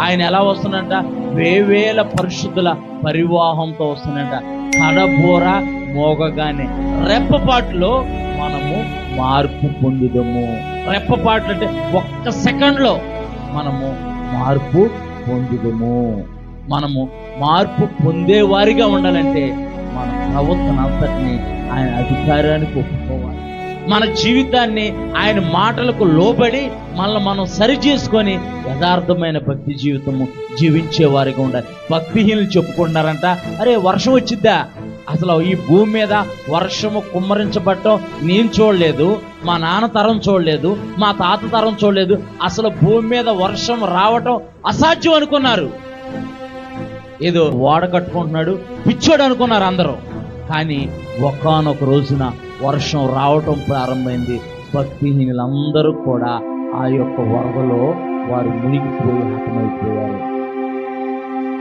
ఆయన ఎలా వస్తున్నట వేవేల పరిశుద్ధుల పరివాహంతో వస్తున్నట కడబోర మోగగానే రెప్పపాటులో మనము మార్పు పొందుదము. రెప్పపాట్లు అంటే ఒక్క సెకండ్లో మనము మార్పు పొందుదము. మనము మార్పు పొందేవారిగా ఉండాలంటే మన ప్రవర్తన అంతటిని ఆయన అధికారానికి ఒప్పుకోవాలి. మన జీవితాన్ని ఆయన మాటలకు లోబడి మనల్ని మనం సరి చేసుకొని యథార్థమైన భక్తి జీవితము జీవించే వారిగా ఉండాలి. భక్తిహీనులు చెప్పుకుంటున్నారంట అరే వర్షం వచ్చిద్దా? అసలు ఈ భూమి మీద వర్షము కుమ్మరించబట్టం నేను చూడలేదు మా నాన్న తరం చూడలేదు మా తాత తరం చూడలేదు అసలు భూమి మీద వర్షం రావటం అసాధ్యం అనుకున్నారు. ఏదో ఓడ కట్టుకుంటున్నాడు పిచ్చోడు అనుకున్నారు అందరూ. కానీ ఒకానొక రోజున వర్షం రావటం ప్రారంభమైంది. భక్తిహీనులందరూ కూడా ఆ యొక్క వరదలో వారు మునిగిపోయి హతమైపోయారు.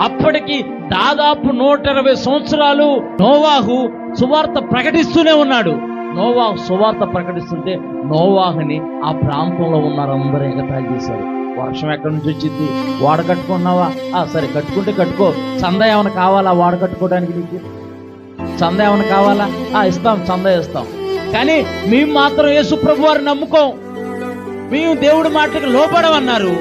అప్పటికి దాదాపు నూట ఇరవై సంవత్సరాలు నోవాహు సువార్త ప్రకటిస్తూనే ఉన్నాడు. నోవాహు సువార్త ప్రకటిస్తుంటే నోవాహుని ఆ ప్రాంతంలో ఉన్నారు అందరూ ఎగతాళి చేశారు. వర్షం ఎక్కడి నుంచి వచ్చింది? వాడ కట్టుకున్నావా? ఆ సరే కట్టుకుంటే కట్టుకో. చందా ఏమైనా కావాలా? వాడ కట్టుకోవడానికి నీకు? చందా ఏమైనా కావాలా? ఆ ఇస్తాం చందా ఇస్తాం. కానీ మేము మాత్రం యేసు ప్రభు వారు నమ్ముకోం. మేము దేవుడి మాటకు లోపడమన్నారు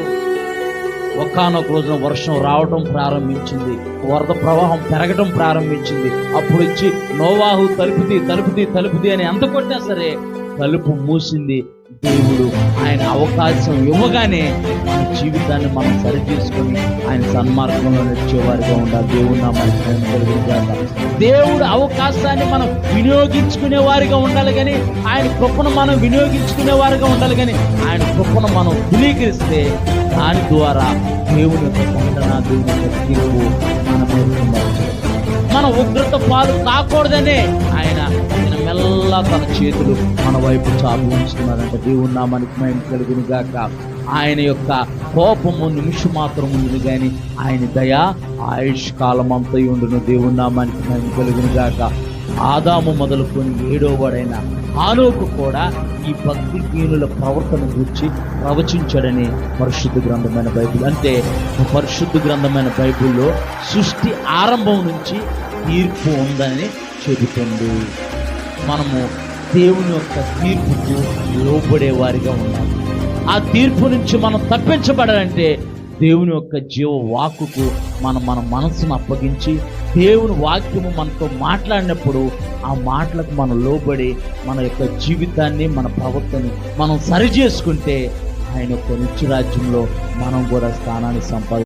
ఒకానొక రోజున వర్షం రావటం ప్రారంభించింది. వరద ప్రవాహం పెరగటం ప్రారంభించింది. అప్పుడు వచ్చి నోవాహు తలుపుది తలుపుది తలుపుది అని ఎంత కొట్టినా సరే తలుపు మూసింది దేవుడు. ఆయన అవకాశం ఇవ్వగానే మన జీవితాన్ని మనం సరి చేసుకొని ఆయన సన్మార్గంలో నడిచేవారిగా ఉండాలి. దేవుడు నా మనసు దేవుడు అవకాశాన్ని మనం వినియోగించుకునే వారిగా ఉండాలి కానీ ఆయన కృపను మనం వినియోగించుకునే వారిగా ఉండాలి కానీ ఆయన కృపను మనం ధృవీకరిస్తే దాని ద్వారా దేవుని యొక్క దేవుని యొక్క తీర్పు మన మన ఉగ్రత పాలు కాకూడదనే ఆయన మెల్ల తన చేతులు మన వైపు చాపు ఉంచుతున్నారంట దేవుడు నా మనకి మైండ్ కలిగిన గాక ఆయన యొక్క కోపము నిమిషం మాత్రం ఉండును కానీ ఆయన దయ ఆయుష్ కాలం అంతా ఉండును. దేవుడు నా మనకి మైండ్ కలిగిన గాక ఆదాము మొదలుకొని ఏడోవాడైన ఆనోకు కూడా ఈ భక్తి హీనుల ప్రవర్తన గురించి ప్రవచించాడని పరిశుద్ధ గ్రంథమైన బైబిల్. అంటే పరిశుద్ధ గ్రంథమైన బైబిల్లో సృష్టి ఆరంభం నుంచి తీర్పు ఉందని చెబుతుంది. మనము దేవుని యొక్క తీర్పుకు లోబడే వారిగా ఉన్నాం ఆ తీర్పు నుంచి మనం తప్పించబడాలంటే దేవుని యొక్క జీవ వాక్కుకు మనం మన మనసును అప్పగించి దేవుని వాక్యము మనతో మాట్లాడినప్పుడు ఆ మాటలకు మనం లోబడి మన యొక్క జీవితాన్ని మన ప్రవర్తన మనం సరి చేసుకుంటే ఆయన యొక్క నిత్య రాజ్యంలో మనం కూడా స్థానాన్ని సంపాది